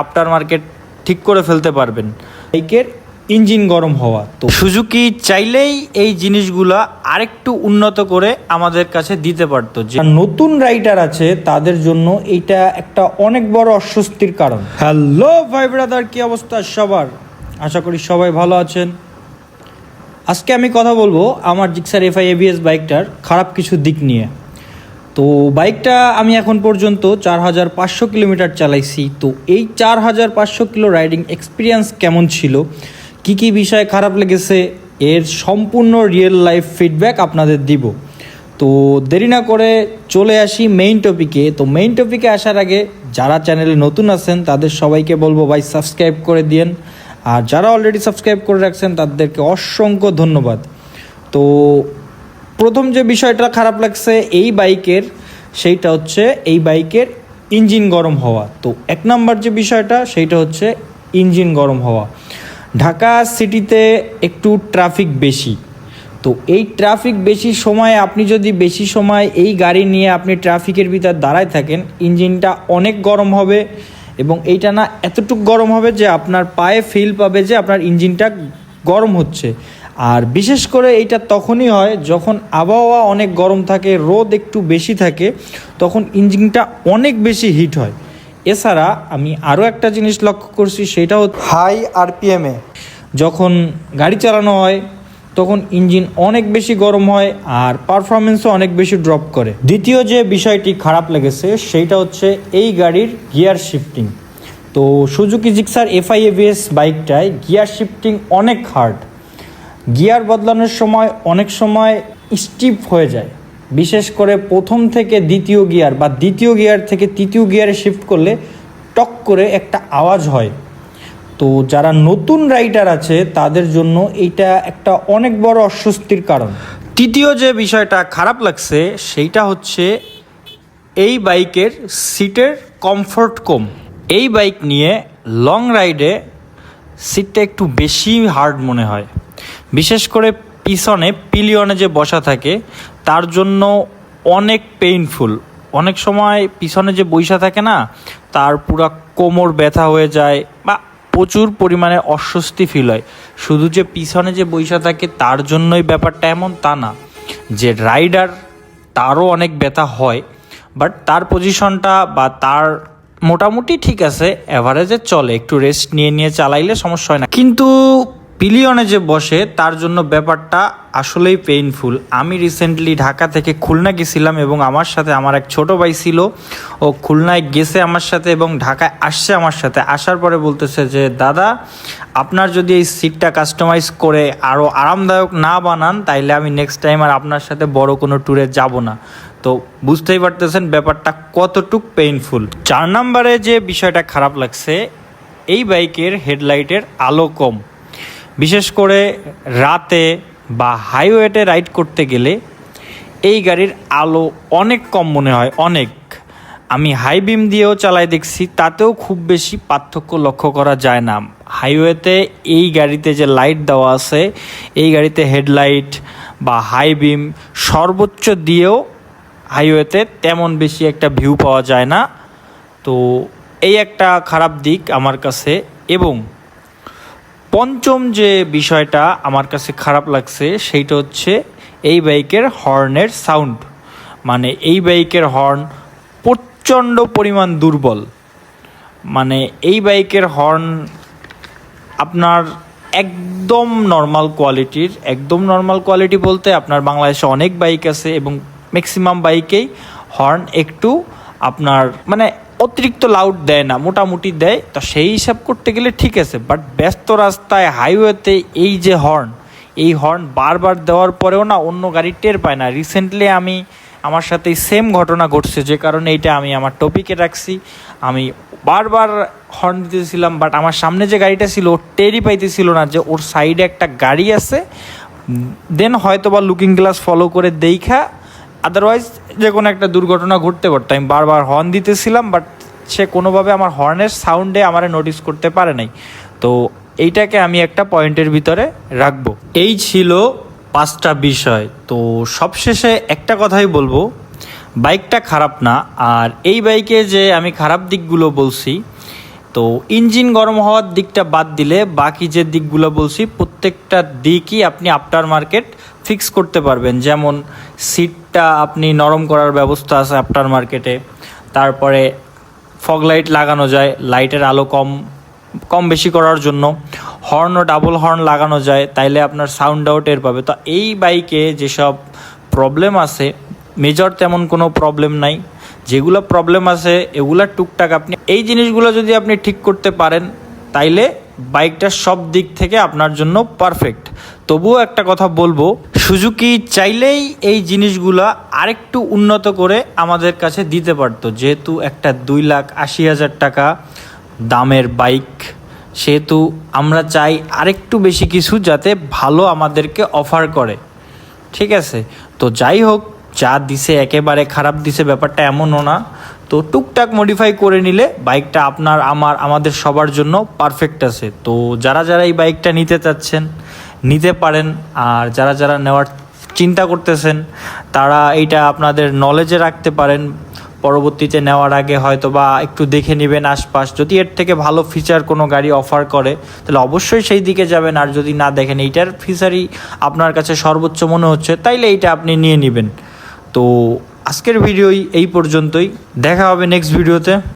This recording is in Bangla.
আফটার মার্কেট ঠিক করে ফেলতে পারবেন। বাইকের ইঞ্জিন গরম হওয়া, তো সুজুকি চাইলেই এই জিনিসগুলা আরেকটু উন্নত করে আমাদের কাছে দিতে পারতো। যে নতুন রাইডার আছে, তাদের জন্য এইটা একটা অনেক বড় অস্বস্তির কারণ। হ্যালো ভাই ব্রাদার কি অবস্থা সবার? আশা করি সবাই ভালো আছেন। আজকে আমি কথা বলব আমার জিক্সার এফআই এবিএস বাইকটার খারাপ কিছু দিক নিয়ে। তো বাইকটা আমি এখন পর্যন্ত চার হাজার পাঁচশো কিলোমিটার চালাইছি। তো এই চার হাজার পাঁচশো কিলো রাইডিং এক্সপিরিয়েন্স কেমন ছিল? কি কি বিষয় খারাপ লেগেছে? এর সম্পূর্ণ রিয়েল লাইফ ফিডব্যাক আপনাদের দিব। তো দেরি না করে চলে আসি মেইন টপিকে তো মেইন টপিকে আসার আগে যারা চ্যানেলে নতুন আছেন, তাদের সবাইকে বলব ভাই সাবস্ক্রাইব করে দিয়েন। আর যারা অলরেডি সাবস্ক্রাইব করে রাখছেন, তাদেরকে অসংখ্য ধন্যবাদ। তো প্রথম যে বিষয়টা খারাপ লাগছে, এই বাইকের, সেইটা হচ্ছে এই বাইকের ইঞ্জিন গরম হওয়া। তো এক নম্বর যে বিষয়টা, সেইটা হচ্ছে ইঞ্জিন গরম হওয়া। ঢাকা সিটিতে একটু ট্রাফিক বেশি। তো এই ট্রাফিক বেশি সময় আপনি যদি বেশি সময় এই গাড়ি নিয়ে আপনি ট্রাফিকের ভিতর দাঁড়ায় থাকেন, ইঞ্জিনটা অনেক গরম হবে এবং এইটা না এতটুকু গরম হবে যে আপনার পায়ে ফিল পাবে যে আপনার ইঞ্জিনটা গরম হচ্ছে। আর বিশেষ করে এইটা তখনই হয় যখন আবহাওয়া অনেক গরম থাকে রোদ একটু বেশি থাকে তখন ইঞ্জিনটা অনেক বেশি হিট হয়। এছাড়া আমি আরও একটা জিনিস লক্ষ্য করছি সেটা হচ্ছে হাই আরপিএমে যখন গাড়ি চালানো হয় তখন ইঞ্জিন অনেক বেশি গরম হয় আর পারফরমেন্সও অনেক বেশি ড্রপ করে। দ্বিতীয় যে বিষয়টি খারাপ লেগেছে সেইটা হচ্ছে এই গাড়ির গিয়ার শিফটিং তো সুজুকি জিক্সার এফআই এভিএস বাইকটায় গিয়ার শিফটিং অনেক হার্ড গিয়ার বদলানোর সময় অনেক সময় স্টিপ হয়ে যায়। বিশেষ করে প্রথম থেকে দ্বিতীয় গিয়ার বা দ্বিতীয় গিয়ার থেকে তৃতীয় গিয়ারে শিফট করলে টক করে একটা আওয়াজ হয়। তো যারা নতুন রাইডার আছে, তাদের জন্য এইটা একটা অনেক বড় অস্বস্তির কারণ। তৃতীয় যে বিষয়টা খারাপ লাগছে, সেইটা হচ্ছে এই বাইকের সিটের কমফোর্ট কম। এই বাইক নিয়ে লং রাইডে সিটটা একটু বেশি হার্ড মনে হয়। বিশেষ করে পিছনে পিলিয়নে যে বসা থাকে, তার জন্য অনেক পেইনফুল অনেক সময় পিছনে যে বৈশা থাকে না, তার পুরা কোমর ব্যথা হয়ে যায় বা প্রচুর পরিমাণে অস্বস্তি ফিল হয়। শুধু যে পিছনে যে বৈশা থাকে, তার জন্যই ব্যাপারটা এমন তা না। যে রাইডার তারও অনেক ব্যথা হয় বাট তার পজিশনটা বা তার মোটামুটি ঠিক আছে অ্যাভারেজে চলে। একটু রেস্ট নিয়ে নিয়ে চালাইলে সমস্যা হয় না। কিন্তু পিলিয়নে যে বসে, তার জন্য ব্যাপারটা আসলেই পেইনফুল আমি রিসেন্টলি ঢাকা থেকে খুলনা গেছিলাম এবং আমার সাথে আমার এক ছোট ভাই ছিল। ও খুলনায় গেছে আমার সাথে এবং ঢাকায় আসছে আমার সাথে। আসার পরে বলতেছে যে, দাদা, আপনার যদি এই সিটটা কাস্টমাইজ করে আরও আরামদায়ক না বানান, তাইলে আমি নেক্সট টাইম আর আপনার সাথে বড় কোনো ট্যুরে যাব না। তো বুঝতেই পারতেছেন ব্যাপারটা কতটুক পেইনফুল চার নম্বরে যে বিষয়টা খারাপ লাগছে, এই বাইকের হেডলাইটের আলো কম। বিশেষ করে রাতে বা হাইওয়েতে রাইড করতে গেলে এই গাড়ির আলো অনেক কম মনে হয়, অনেক। আমি হাই বিম দিয়েও চালাই দেখছি, তাতেও খুব বেশি পার্থক্য লক্ষ্য করা যায় না। হাইওয়েতে এই গাড়িতে যে লাইট দেওয়া আছে, এই গাড়িতে হেডলাইট বা হাই বিম সর্বোচ্চ দিয়েও হাইওয়েতে তেমন বেশি একটা ভিউ পাওয়া যায় না। তো এই একটা খারাপ দিক আমার কাছে। এবং পঞ্চম যে বিষয়টা আমার কাছে খারাপ লাগছে, সেইটা হচ্ছে এই বাইকের হর্নের সাউন্ড। মানে এই বাইকের হর্ন প্রচণ্ড পরিমাণ দুর্বল। মানে এই বাইকের হর্ন আপনার একদম নর্মাল কোয়ালিটির একদম নর্মাল কোয়ালিটি বলতে আপনার বাংলাদেশে অনেক বাইক আছে এবং ম্যাক্সিমাম বাইকেই হর্ন একটু আপনার মানে অতিরিক্ত লাউড দেয় না, মোটামুটি দেয়। তো সেই হিসাব করতে গেলে ঠিক আছে বাট ব্যস্ত রাস্তায় হাইওয়েতে এই যে হর্ন এই হর্ন বারবার দেওয়ার পরেও না অন্য গাড়ি টের পায় না। রিসেন্টলি আমি আমার সাথে সেম ঘটনা ঘটছে, যে কারণে এইটা আমি আমার টপিকে রাখছি। আমি বারবার হর্ন দিতেছিলাম বাট আমার সামনে যে গাড়িটা ছিল, ও টেরই পাইতেছিল না যে ওর সাইডে একটা গাড়ি আছে। দেন হয়তো বা লুকিং গ্লাস ফলো করে দেইখা আদারওয়াইজ যে কোনো একটা দুর্ঘটনা ঘটতে পারতো। আমি বারবার হর্ন দিতেছিলাম বাট সে কোনোভাবে আমার হর্নের সাউন্ডে আমারে নোটিস করতে পারে নাই। তো এইটাকে আমি একটা পয়েন্টের ভিতরে রাখব। এই ছিল পাঁচটা বিষয়। তো সবশেষে একটা কথাই বলব বাইকটা খারাপ না। আর এই বাইকে যে আমি খারাপ দিকগুলো বলছি, তো ইঞ্জিন গরম হওয়ার দিকটা বাদ দিলে বাকি যে দিকগুলো বলছি, প্রত্যেকটা দিকই আপনি আফটার মার্কেট ফিক্স করতে পারবেন। যেমন সিটটা আপনি নরম করার ব্যবস্থা আছে আফটার মার্কেটে তারপরে ফগ লাইট লাগানো যায় লাইটের আলো কম কম বেশি করার জন্য। হর্ন ও ডাবল হর্ন লাগানো যায়, তাইলে আপনার সাউন্ড আউট টের পাবে। তো এই বাইকে যেসব প্রবলেম আছে মেজর তেমন কোনো প্রবলেম নাই। যেগুলো প্রবলেম আছে, এগুলা টুকটাক আপনি এই জিনিসগুলো যদি আপনি ঠিক করতে পারেন, তাইলে বাইকটা সব দিক থেকে আপনার জন্য পারফেক্ট তবুও একটা কথা বলব, সুজুকি চাইলেই এই জিনিসগুলা আরেকটু উন্নত করে আমাদের কাছে দিতে পারতো। যেহেতু একটা দুই লাখ আশি হাজার টাকা দামের বাইক, সেহেতু আমরা চাই আরেকটু বেশি কিছু যাতে ভালো আমাদেরকে অফার করে। ঠিক আছে? তো যাই হোক, যা দিছে একেবারে খারাপ দিছে ব্যাপারটা এমনও না। তো টুকটাক মডিফাই করে নিলে বাইকটা আপনার, আমার, আমাদের সবার জন্য পারফেক্ট আছে। তো যারা যারা এই বাইকটা নিতে চাচ্ছেন, নিতে পারেন, আর যারা যারা নেওয়ার চিন্তা করতেছেন, তারা এইটা আপনাদের নলেজে রাখতে পারেন। পরবর্তীতে নেওয়ার আগে হয়তো বা একটু দেখে নেবেন আশপাশ। যদি এর থেকে ভালো ফিচার কোনো গাড়ি অফার করে, তাহলে অবশ্যই সেই দিকে যাবেন। আর যদি না দেখেন, এইটার ফিচারই আপনার কাছে সর্বোচ্চ মনে হচ্ছে, তাইলে এইটা আপনি নিয়ে নেবেন। তো আজকের ভিডিওই এই পর্যন্তই। দেখা হবে নেক্সট ভিডিওতে